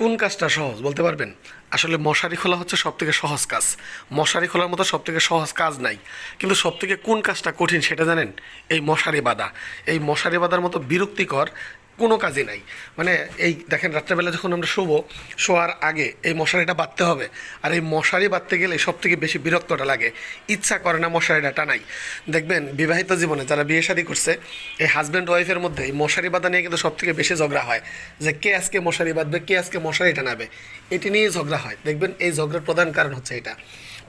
কোন কাজটা সহজ বলতে পারবেন? আসলে মশারি খোলা হচ্ছে সবথেকে সহজ কাজ। মশারি খোলার মতো সবথেকে সহজ কাজ নাই। কিন্তু সবথেকে কোন কাজটা কঠিন সেটা জানেন? এই মশারি বাঁধা। এই মশারি বাঁধার মতো বিরক্তিকর কোনো কাজই নাই। মানে এই দেখেন, রাত্রেবেলা যখন আমরা শোবো, শোয়ার আগে এই মশারিটা বাঁধতে হবে। আর এই মশারি বাঁধতে গেলে সব থেকে বেশি বিরক্তটা লাগে। ইচ্ছা করে না মশারিটা টানাই। দেখবেন, বিবাহিত জীবনে যারা বিয়ে শাদী করছে, এই হাজব্যান্ড ওয়াইফের মধ্যে এই মশারি বাঁধা নিয়ে কিন্তু সব থেকে বেশি ঝগড়া হয়। যে কে আজকে মশারি বাঁধবে, কে আজকে মশারি টানাবে এটি নিয়েই ঝগড়া হয়। দেখবেন, এই ঝগড়ার প্রধান কারণ হচ্ছে এটা।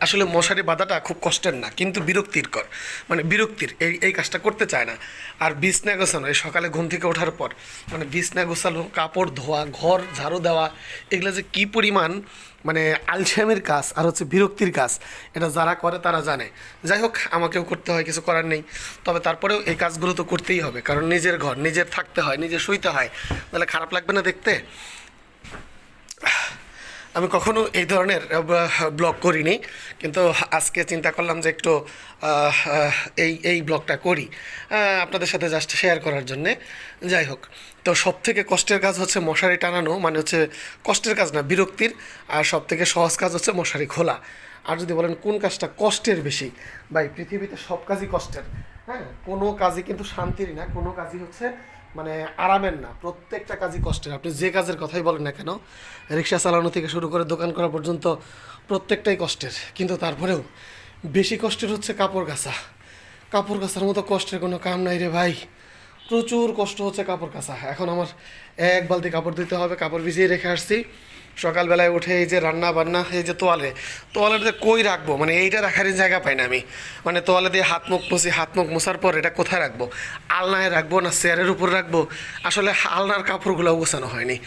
আসলে মশারি বাঁধাটা খুব কষ্টের না, কিন্তু বিরক্তির কর। মানে বিরক্তির, এই এই কাজটা করতে চায় না। আর বিছনা গোছানো, এই সকালে ঘুম থেকে ওঠার পর মানে বিছনা গোছানো, কাপড় ধোয়া, ঘর ঝাড়ু দেওয়া, এগুলো যে কী পরিমাণ মানে আলসামের কাজ আর হচ্ছে বিরক্তির কাজ, এটা যারা করে তারা জানে। যাই হোক, আমাকেও করতে হয়, কিছু করার নেই। তবে তারপরেও এই কাজগুলো তো করতেই হবে, কারণ নিজের ঘর, নিজের থাকতে হয় নিজের শুইতে হয়। তাহলে খারাপ লাগবে না দেখতে? আমি কখনো এই ধরনের ব্লগ করিনি, কিন্তু আজকে চিন্তা করলাম যে একটু এই এই ব্লগটা করি। আপনাদের সাথে জাস্ট শেয়ার করার জন্যে। যাই হোক, তো সব থেকে কষ্টের কাজ হচ্ছে মশারি টানানো মানে হচ্ছে কষ্টের কাজ না, বিরক্তির, আর সব থেকে সহজ কাজ হচ্ছে মশারি খোলা। আর যদি বলেন কোন কাজটা কষ্টের বেশি? ভাই, পৃথিবীতে সব কাজই কষ্টের। হ্যাঁ কোনো কাজই কিন্তু শান্তির না, কোনো কাজই হচ্ছে মানে আরামের না, প্রত্যেকটা কাজই কষ্টের। আপনি যে কাজের কথাই বলেন না কেন, রিক্সা চালানো থেকে শুরু করে দোকান করা পর্যন্ত প্রত্যেকটাই কষ্টের। কিন্তু তারপরেও বেশি কষ্টের হচ্ছে কাপড় কাচা। কাপড় কাচার মতো কষ্টের কোনো কাম নাই রে ভাই। প্রচুর কষ্ট হচ্ছে কাপড় কাচা। এখন আমার এক বালতি কাপড় দিতে হবে, কাপড় ভিজিয়ে রেখে আসছি। সকালবেলায় উঠে এই যে রান্না বান্না, এই যে তোয়ালে তোয়ালের যে কই রাখব? মানে এইটা রাখারই জায়গা পাই না আমি। মানে তোয়ালে দিয়ে হাত মুখ মুছি, হাত মুখ মোছার পর এটা কোথায় রাখব? আলনায় রাখব না চেয়ারের উপর রাখব? আসলে আলনার কাপড়গুলো গোছানো হয়নি।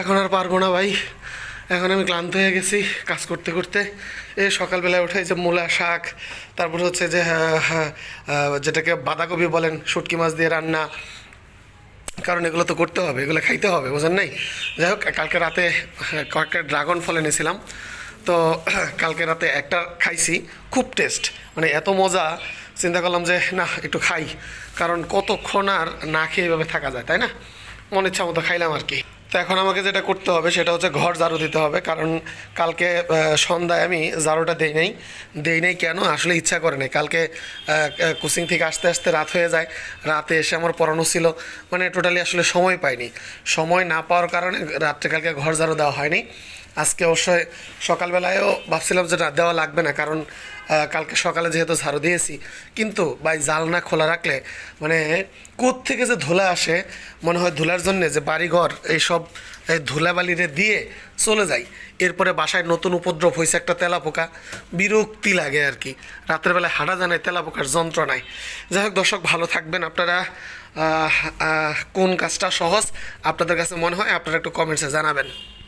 এখন আর পারব না ভাই। এখন আমি ক্লান্ত হয়ে গেছি কাজ করতে করতে। এ সকালবেলায় উঠে যে মূলা শাক তারপর হচ্ছে যে আহ, আহ, যেটাকে বাঁধাকপি বলেন শুটকি মাছ দিয়ে রান্না। কারণ এগুলো তো করতে হবে এগুলো খাইতে হবে বোঝেন নাই? যাই হোক কালকে রাতে কয়েকটা ড্রাগন ফল এনেছিলাম। তো কালকে রাতে একটা খাইছি খুব টেস্ট মানে এত মজা চিন্তা করলাম যে না একটু খাই। কারণ কতক্ষণ আর না খেয়ে এভাবে থাকা যায় তাই না? মন ইচ্ছা মতো খাইলাম আর কি। তো এখন আমাকে যেটা করতে হবে সেটা হচ্ছে ঘর ঝাড়ু দিতে হবে, কারণ কালকে সন্ধ্যায় আমি ঝাড়ুটা দেই নাই। দেই নাই কেন? আসলে ইচ্ছা করে নাই। কালকে কোচিং থেকে আসতে আসতে রাত হয়ে যায়। রাতে এসে আমার পড়ানো ছিল। মানে টোটালি আসলে সময় পাইনি। সময় না পাওয়ার কারণে রাত্রে কালকে ঘর ঝাড়ু দেওয়া হয়নি। আজকে অবশ্যই সকালবেলায়ও ভাবছিলাম যে দেওয়া লাগবে না। কারণ কালকে সকালে যেহেতু ঝাড়ু দিয়েছি, কিন্তু ভাই জালনা খোলা রাখলে মানে কোথ থেকে যে ধুলা আসে, মনে হয় ধুলার জন্য যে বাড়িঘর এইসব এই ধুলাবালিরে দিয়ে চলে যাই। এরপরে বাসায় নতুন উপদ্রব হয়েছে একটা তেলাপোকা, বিরক্তি লাগে আর কি। রাতের বেলায় হাঁটা জানায় তেলাপোকার যন্ত্রণায় যাই হোক দর্শক, ভালো থাকবেন আপনারা। কোন কাজটা সহজ, আপনাদের কাছে মনে হয়, আপনারা একটু কমেন্টসে জানাবেন।